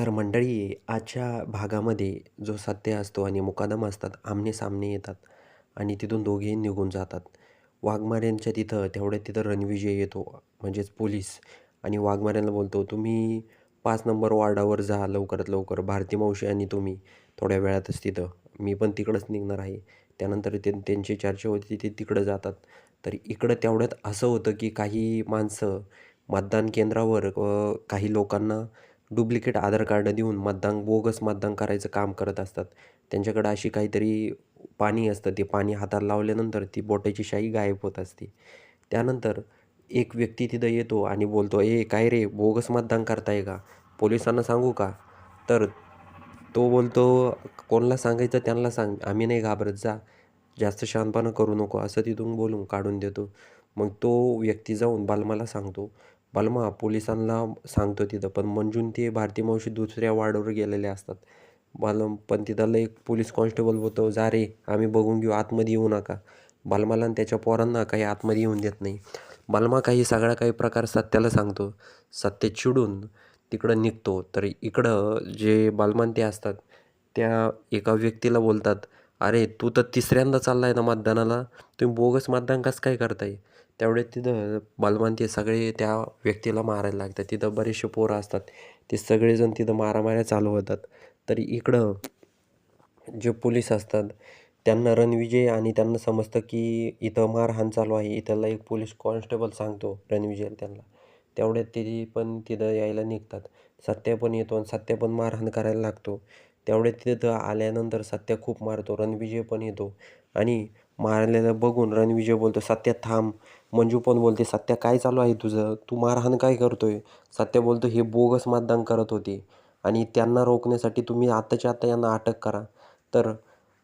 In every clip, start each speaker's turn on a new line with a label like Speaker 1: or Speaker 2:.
Speaker 1: तर मंडळी आजच्या भागामध्ये जो सत्य असतो आणि मुकादम असतात आमने-सामने येतात आणि तिथून दोघेही निघून जातात. वाघमाऱ्यांच्या तिथं तेवढ्या तिथं रणविजय येतो म्हणजेच पोलीस आणि वाघमाऱ्यांना बोलतो, "तुम्ही पाच नंबर वॉर्डावर जा लवकरात लवकर. भारती मावशी आणि तुम्ही थोड्या वेळातच तिथं. मी पण तिकडंच निघणार आहे." त्यानंतर ते त्यांची चर्चा होती ते तिकडं जातात. तर इकडं तेवढ्यात असं होतं की काही माणसं मतदान केंद्रावर काही लोकांना डुप्लिकेट आधार कार्ड देऊन मतदान बोगस मतदान करायचं काम करत असतात. त्यांच्याकडं अशी काहीतरी पाणी असतं. ते पाणी हातात लावल्यानंतर ती बोटाची शाई गायब होत असते. त्यानंतर एक व्यक्ती तिथं येतो आणि बोलतो, "ए काय रे बोगस मतदान करताय का? पोलिसांना सांगू का?" तर तो बोलतो, "कोणाला सांगायचं त्यांना सांग. आम्ही नाही घाबरत. जा. जास्त शहाणपणा करू नको." असं तिथून बोलून काढून देतो. मग तो व्यक्ती जाऊन बालमाला सांगतो. बलमा पोलिसांना सांगतो तिथं. पण मंजून ते भारती मावशी दुसऱ्या वार्डवर गेलेले असतात. बलम पण तिथला एक पोलीस कॉन्स्टेबल बोलतो, "जा रे आम्ही बघून घेऊ. आतमध्ये येऊ नका." बलमाला आणि त्याच्या पोरांना काही आतमध्ये येऊन देत नाही. बलमा काही सगळा काही प्रकार सत्याला सांगतो. सत्य चिडून तिकडं निघतो. तर इकडं जे बलमा ते असतात त्या एका व्यक्तीला बोलतात, "अरे तू तर तिसऱ्यांदा चाललाय ना मतदानाला. तुम्ही बोगस मतदान कसं काय करताय?" त्यावेळेस तिथं बलमा सगळे त्या व्यक्तीला मारायला लागतात. तिथं बरेचसे पोरं असतात. ते सगळेजण तिथं मारामाऱ्या चालू होतात. तरी इकडं जे पोलीस असतात त्यांना रणविजय आणि त्यांना समजतं की इथं मारहाण चालू आहे. इथला एक पोलीस कॉन्स्टेबल सांगतो रणविजय त्यांना. तेवढ्यात ते पण तिथं यायला निघतात. सत्या पण येतो आणि सत्या पण मारहाण करायला लागतो. तेवढ्यात तिथं आल्यानंतर सत्या खूप मारतो. रणविजय पण येतो आणि मारलेलं बघून रणविजय बोलतो, "सत्या थांब." मंजू पण बोलते, "सत्या काय चालू आहे तुझं? तू मारहाण काय करतोय?" सत्या बोलतो, "हे बोगस मतदान करत होते आणि त्यांना रोखण्यासाठी तुम्ही आत्ताच्या आत्ता यांना अटक करा." तर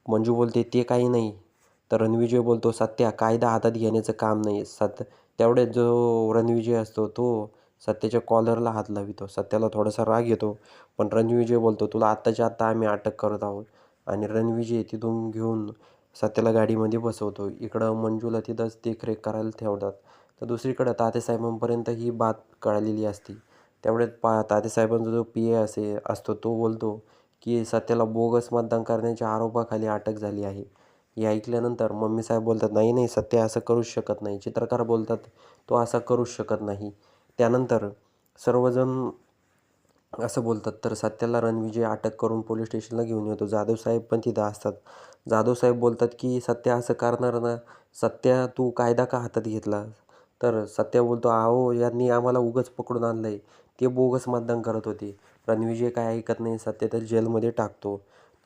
Speaker 1: मंजू बोलते, "ते काही नाही." तर रणविजय बोलतो, "सत्या कायदा हातात घेण्याचं काम नाही." सत्य तेवढ्यात जो रणविजय असतो तो सत्याच्या कॉलरला हात लावितो. सत्याला थोडासा राग येतो. पण रणविजय बोलतो, "तुला आत्ताच्या आत्ता आम्ही अटक करत आहोत." आणि रणविजय तिथून घेऊन सत्याला गाडीमध्ये बसवतो. इकडं मंजूला तिथंच देखरेख करायला ठेवतात. तर दुसरीकडं तातेसाहेबांपर्यंत ही बात कळलेली असते. त्यामुळे पा तातेसाहेबांचा जो पी ए असे असतो तो बोलतो की सत्याला बोगस मतदान करण्याच्या आरोपाखाली अटक झाली आहे. हे ऐकल्यानंतर मम्मीसाहेब बोलतात, "नाही नाही सत्य असं करूच शकत नाही." चित्रकार बोलतात, "तो असा करूच शकत नाही." त्यानंतर सर्वजण असं बोलतात. तर सत्याला रणविजय अटक करून पोलीस स्टेशनला घेऊन येतो. जाधवसाहेब पण तिथं असतात. जाधवसाहेब बोलतात की सत्या असं करणार ना. सत्या तू कायदा का हातात घेतला? तर सत्या बोलतो, "अहो यांनी आम्हाला उगच पकडून आणलं आहे ते बोगस मतदान करत होते." रणविजय काय ऐकत नाही. सत्या तर जेलमध्ये टाकतो.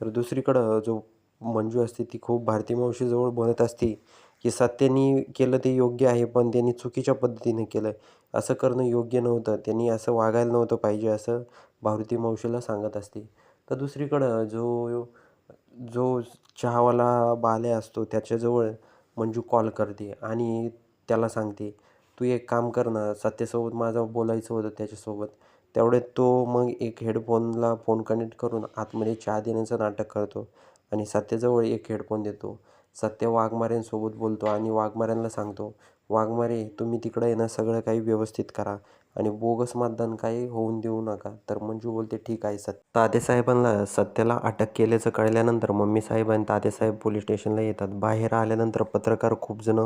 Speaker 1: तर दुसरीकडं जो मंजू असते ती खूप भारती मावशीजवळ बनत असते की सत्यानी केलं ते योग्य आहे. पण त्यांनी चुकीच्या पद्धतीने केलं. असं करणं योग्य नव्हतं. त्यांनी असं वागायला नव्हतं पाहिजे असं भारती मावशीला सांगत असते. तर दुसरीकडं जो जो चहावाला बाल्या असतो त्याच्याजवळ मंजू कॉल करते आणि त्याला सांगते, "तू एक काम कर ना सत्यासोबत माझं बोलायचं होतं त्याच्यासोबत." तेवढ्यात तो मग एक हेडफोनला फोन कनेक्ट करून आतमध्ये चहा देण्याचं नाटक करतो आणि सत्याजवळ एक हेडफोन देतो. सत्या वाघमऱ्यांसोबत बोलतो आणि वाघमाऱ्यांना सांगतो, "वाघमारे तुम्ही तिकडं आहे ना सगळं काही व्यवस्थित करा आणि बोगस मतदान काही होऊन देऊ नका." तर मंजू बोलते, "ठीक आहे सत्या." तातेसाहेबांना सत्याला अटक केल्याचं कळल्यानंतर मम्मीसाहेब आणि तातेसाहेब पोलीस स्टेशनला येतात. बाहेर आल्यानंतर पत्रकार खूप जण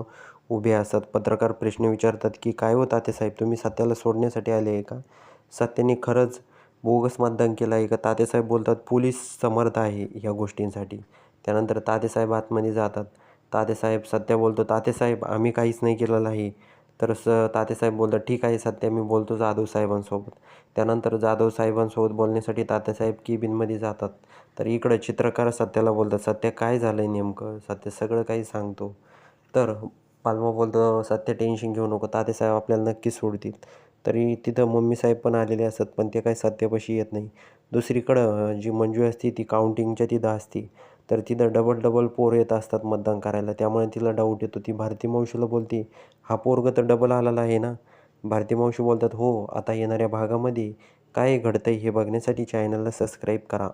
Speaker 1: उभे असतात. पत्रकार प्रश्न विचारतात की "काय हो तातेसाहेब तुम्ही सत्याला सोडण्यासाठी आले आहे का? सत्याने खरंच बोगस मतदान केलं आहे का?" तातेसाहेब बोलतात, "पोलीस समर्थ आहे ह्या गोष्टींसाठी." त्यानंतर तातेसाहेब आतमध्ये जातात. तातेसाहेब सत्या बोलतो, तातेसाहेब आम्ही काहीच नाही केलेलं आहे." तर स तातेसाहेब बोलतात, "ठीक आहे सत्या मी बोलतो जाधव साहेबांसोबत त्यानंतर जाधव साहेबांसोबत बोलण्यासाठी तातेसाहेब केबिनमध्ये जातात. तर इकडं चित्रकार सत्याला बोलतात, "सत्या काय झालं आहे नेमकं?" सत्या सगळं काही सांगतो. तर पालमा बोलतो, "सत्या टेन्शन घेऊ नको. तातेसाहेब आपल्याला नक्कीच सोडतील." तरी तिथं मम्मी साहेब पण आलेले असतात. पण ते काही सत्यापाशी येत नाही. दुसरीकडं जी मंजू असते ती काउंटिंगच्या तिथं असते. तर तिथं डबल डबल पोर येत असतात मतदान करायला. त्यामुळे तिला डाऊट येतो. ती भारती मावशीला बोलते, "हा पोरग तर डबल आलेला आहे ना?" भारती मावशी बोलतात, "हो." आता येणाऱ्या भागामध्ये काय घडतंय हे बघण्यासाठी चॅनलला सबस्क्राईब करा.